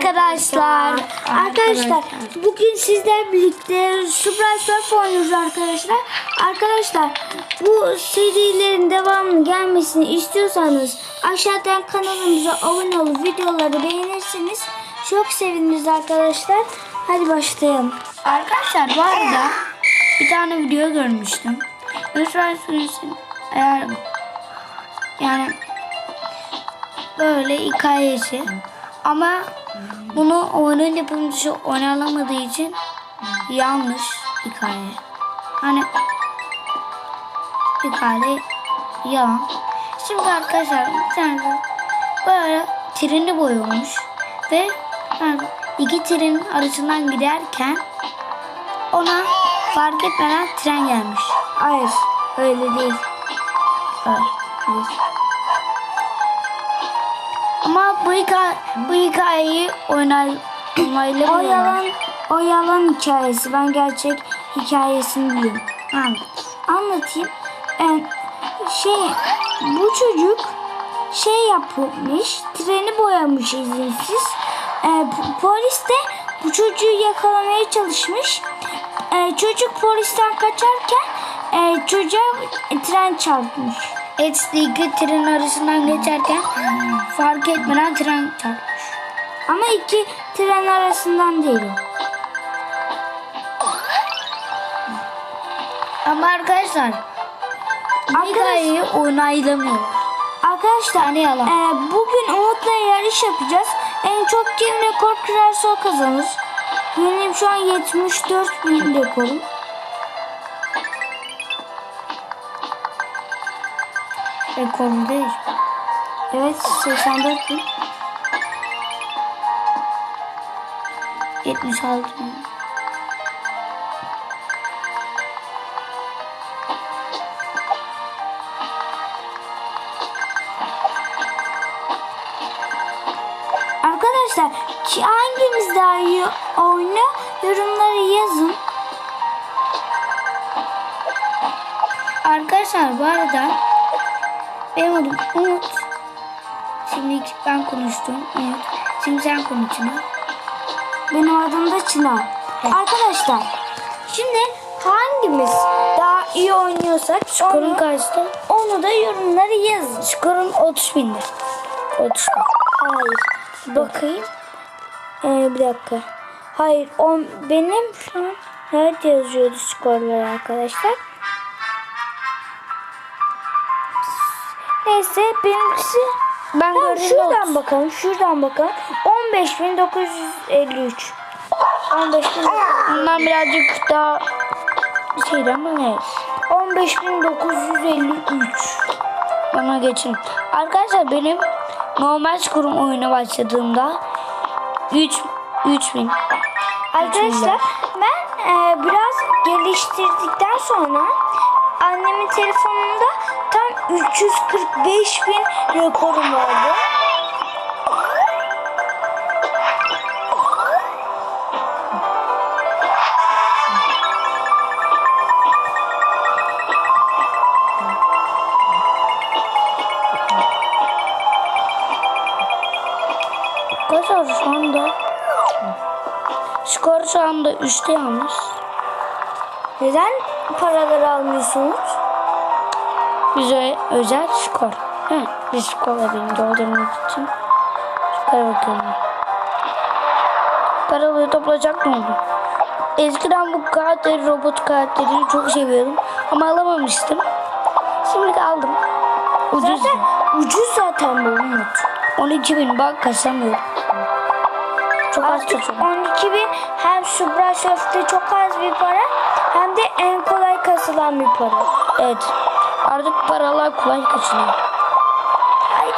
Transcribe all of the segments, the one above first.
arkadaşlar. Arkadaşlar bugün sizler birlikte Super Surf oynuyoruz arkadaşlar. Arkadaşlar bu serilerin devamını gelmesini istiyorsanız aşağıdan kanalımıza abone olup videoları beğenirseniz çok seviniriz arkadaşlar. Hadi başlayalım. Arkadaşlar bu arada bir tane video görmüştüm. Lütfen sürüsün eğer yani böyle hikayesi ama bunu oyunun yapımcısı oynanamadığı için yanlış hikaye. Hani hikaye yalan. Şimdi arkadaşlar bir tane böyle treni boyamış ve yani iki trenin arasından giderken ona fark etmeden tren gelmiş. Hayır öyle değil. Evet. Ama bu hikaye, bu hikayeyi oynay, O onaylamıyorlar. yalan, o yalan hikayesi. Ben gerçek hikayesini biliyorum. Ha. anlatayım. Ee, şey bu çocuk şey yapmış, treni boyamış izinsiz. P- polis de bu çocuğu yakalamaya çalışmış. Ee, çocuk polisten kaçarken e, çocuğa tren çarpmış. Etsley'de tren arasından geçerken fark etmeden tren çarpmış. Ama iki tren arasından değil o. Ama arkadaşlar hikayeyi onaylamıyorlar. Arkadaşlar Yani yalan. e, bugün Umut'la yarış yapacağız. En çok kim rekor kırarsa o kazanır. Benim şu an 74 bin rekorum. Rekorum değil. Evet 84 bin. 76 bin. Arkadaşlar hangimiz daha iyi oynuyor yorumlara yazın. Arkadaşlar bu arada benim adım Umut. Şimdi ben konuştum Umut. Şimdi sen konuş Çınar. Benim adım da Çınar. Arkadaşlar şimdi hangimiz daha iyi oynuyorsak Skorun onu, onu da yorumlara yazın. Skorun 30 bindi. 30 bin. Hayır. Bakayım. Ee, bir dakika. Hayır. On, benim şu an nerede yazıyordu skorlar arkadaşlar? Neyse benimkisi Ben Tamam, şuradan 30. bakalım. Şuradan bakalım. 15953. 15953. Bundan birazcık daha şeydi ama ne? 15953. Bana geçin. Arkadaşlar benim normal skorum oyuna başladığımda 3 3000. Arkadaşlar ben e, biraz geliştirdikten sonra annemin telefonunda 345 bin rekorum vardı. Arkadaşlar şu anda skor şu anda 3'te yalnız. Neden paraları almıyorsunuz? Bize özel skor. He, bir skor vereyim doldurmak için. Skor bakıyorum. Paraları toplayacak ne oldu? Eskiden bu karakteri, robot karakterini çok seviyordum. Ama alamamıştım. Şimdi aldım. Ucuz. Zaten ucuz zaten bu Umut. 12 bin bak kasamıyorum. Çok az Artık kaçıyorum. 12 bin hem Subra Surf'te çok az bir para hem de en kolay kasılan bir para. Evet. Artık paralar kolay kaçınıyor.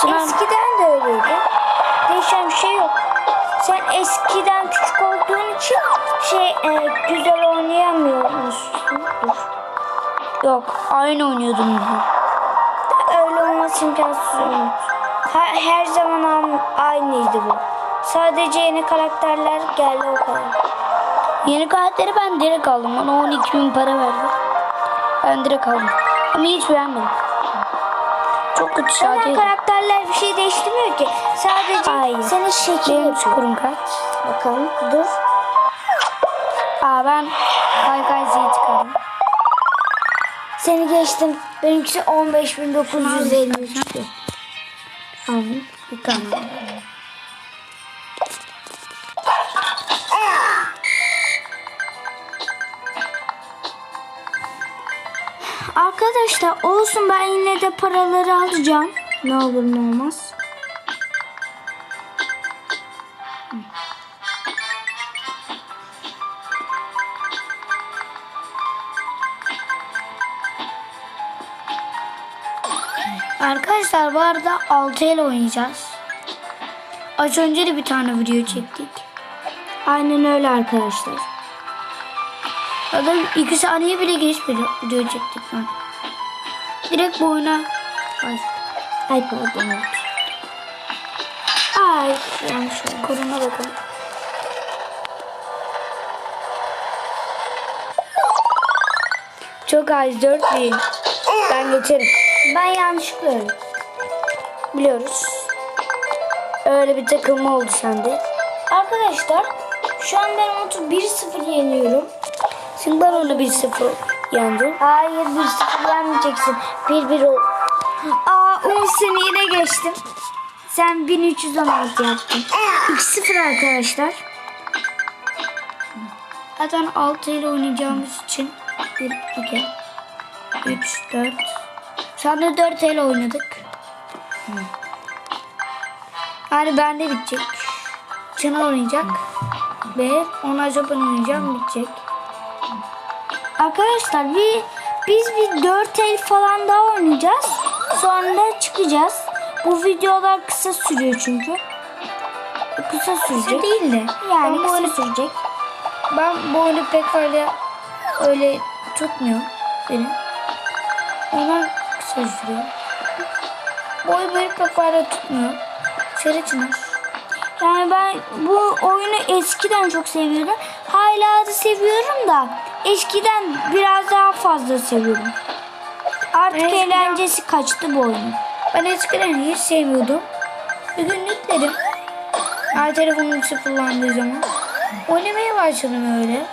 Çınar- eskiden de öyleydi. Değişen bir şey yok. Sen eskiden küçük olduğun için şey e, güzel oynayamıyormuşsun. Yok aynı oynuyordum. ben. Öyle olması imkansız. Her, her zaman am- aynıydı bu. Sadece yeni karakterler geldi o kadar. Yeni karakteri ben direkt aldım. Ona 12 bin para verdi. Ben direkt aldım. Ama hiç beğenmedim. çok kötü Zaten saate. karakterler bir şey değiştirmiyor ki. Sadece Hayır. sana şekil Benim skorum kaç? Bakalım dur. Aa ben kaykaycıyı çıkardım. Seni geçtim. Benimkisi 15.953'tü. Aldım. Bir Arkadaşlar olsun ben yine de paraları alacağım. Ne olur ne olmaz. Arkadaşlar bu arada 6 el oynayacağız. Az önce de bir tane video çektik. Aynen öyle arkadaşlar. Adam 2 saniye bile geçmedi video çektik ben. Direkt bu oyuna Ay, Ay pardon. Ay yanlış oldu. korona bakalım. Çok az 4 bin. Ben geçerim. Ben yanlışlıkla öyle. Biliyoruz. Öyle bir takılma oldu sende. Arkadaşlar şu an ben otur 1-0 yeniyorum. Şimdi ben onu 1-0 yendim. Hayır 1-0 yenmeyeceksin. 1-1 ol. Aa seni yine geçtim. Sen 1316 yaptın. 2-0 arkadaşlar. Zaten 6 ile oynayacağımız için 1, 2, 3, 4. Şu anda 4 ile oynadık. Yani bende bitecek. Çınar oynayacak. Ve ona ben oynayacağım bitecek. Arkadaşlar bir, biz bir 4 el falan daha oynayacağız. Sonra çıkacağız. Bu videolar kısa sürüyor çünkü. Kısa sürecek. Kısa değil de. Yani ben bu kısa oyunu, sürecek. ben bu oyunu pek öyle, öyle tutmuyor beni. Onlar kısa sürüyor. Bu oyun beni pek öyle tutmuyor. Çınar. Yani ben bu oyunu eskiden çok seviyordum. Hala da seviyorum da eskiden biraz daha fazla seviyorum. Artık Eskiden- eğlencesi kaçtı bu oyunun. Ben eskiden hiç sevmiyordum. Bir gün yükledim. Her telefonum sıfırlandığı zaman. Oynamaya başladım öyle.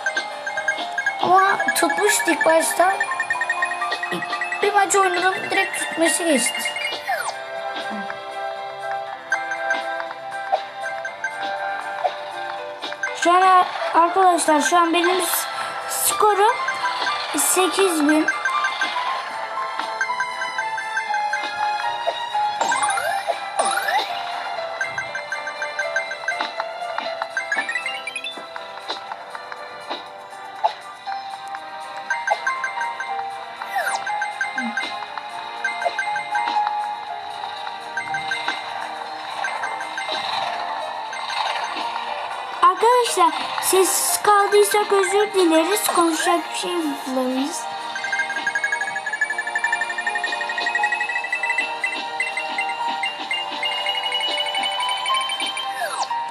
Ama tutmuştu ilk başta. Bir maç oynadım direkt tutması geçti. Şu an arkadaşlar şu an benim s- skorum 8000. Arkadaşlar sessiz kaldıysak özür dileriz. Konuşacak bir şey bulamayız.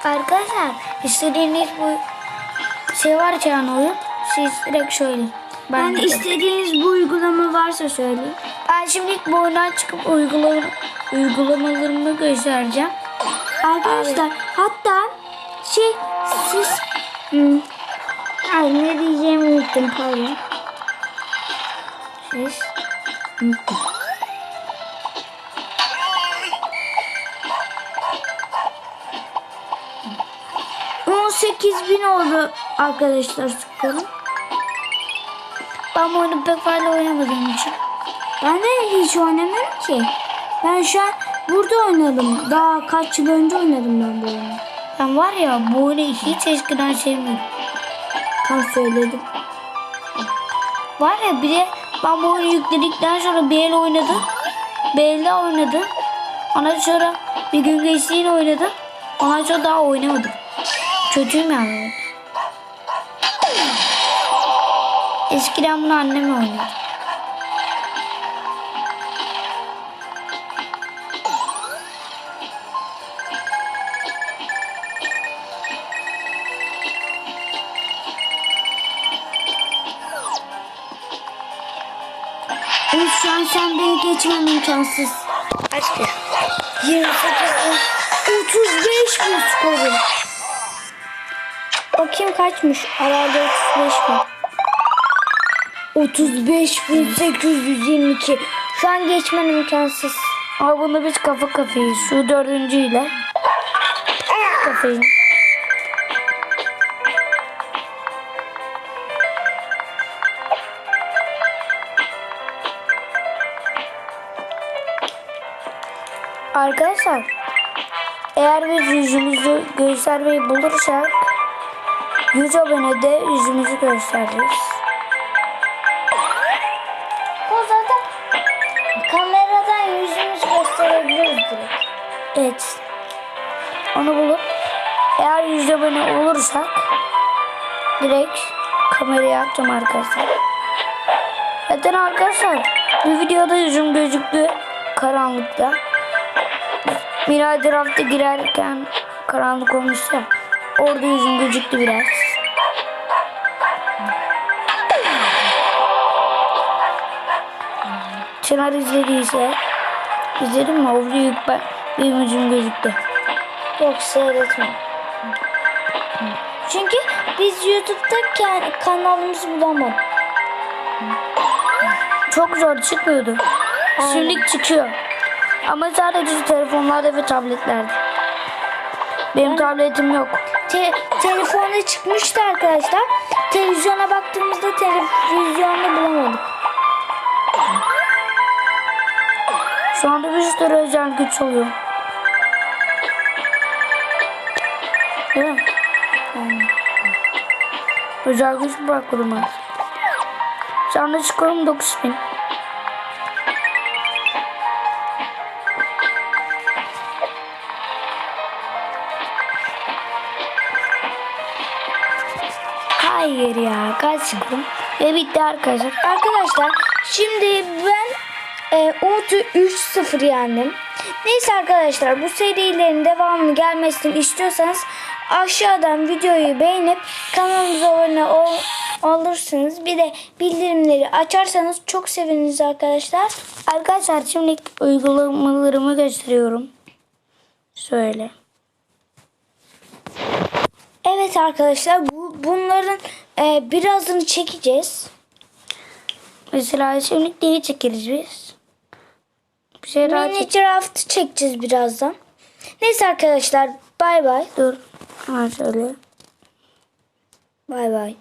Arkadaşlar istediğiniz bu şey var yani oyun. Siz direkt şöyle. Ben, Yani istediğiniz bu uygulama varsa söyleyin. ben şimdi ilk bu oyundan çıkıp uygulama, uygulamalarımı göstereceğim. Arkadaşlar hatta şey siz hmm, ay ne diyeceğimi unuttum pardon. Siz Unuttum. bin oldu arkadaşlar skorum. ben bu oyunu pek fazla oynamadığım için. Ben de hiç oynamıyorum ki. Ben şu an burada oynadım. Daha kaç yıl önce oynadım ben bu oyunu. Ben var ya bu oyunu hiç eskiden sevmiyordum. Kan söyledim. Var ya bir de ben bu oyunu yükledikten sonra bir el oynadım. Daha oynadım. Ondan sonra bir gün geçti yine oynadım. Ondan sonra daha oynamadım. Kötüyüm yani. Eskiden bunu annemle oynuyordum. Geçmem imkansız. Kaçtı? 28 bin. 35 bin skorum. Bakayım kaçmış. Herhalde 35 bin. 35 bin 822. Şu an geçmen imkansız. Ama bunu biz kafa kafayız. Şu dördüncüyle. Kafayı. Arkadaşlar eğer biz yüzümüzü göstermeyi bulursak 100 abonede yüzümüzü gösteririz. O zaten kameradan yüzümüz gösterebiliriz direkt. Evet. Onu bulup eğer 100 abone olursak direkt kameraya atacağım arkadaşlar. Zaten arkadaşlar bir videoda yüzüm gözüktü karanlıkta. Miray drafta girerken karanlık olmuştu. Orada yüzüm gözüktü biraz. Çınar izlediyse izledim mi? O videoyu ben, benim yüzüm gözüktü. Yok seyretme. Çünkü biz YouTube'da kanalımızı bulamadık. Çok zor çıkmıyordu. Şimdi çıkıyor. Ama sadece telefonlarda ve tabletlerde. Benim tabletim yok. Te- telefonda çıkmıştı arkadaşlar. Televizyona baktığımızda televizyonda bulamadık. Şu anda bir sürü özel güç oluyor. Değil mi? Yani. Özel güç bırakmadım ben. Şu anda çıkıyorum 9000. Hayır ya kaç çıktım. Ve bitti arkadaşlar. Arkadaşlar şimdi ben e, Umut'u 3-0 yendim. Neyse arkadaşlar bu serilerin devamını gelmesini istiyorsanız aşağıdan videoyu beğenip kanalımıza abone ol, olursunuz. Bir de bildirimleri açarsanız çok seviniriz arkadaşlar. Arkadaşlar şimdi uygulamalarımı gösteriyorum. Şöyle. Evet arkadaşlar bu bunların e, birazını çekeceğiz. Mesela şimdi neyi çekeriz biz? Bir şey daha çek- Mini draft çekeceğiz birazdan. Neyse arkadaşlar bay bay. Dur. Hemen şöyle. Bay bay.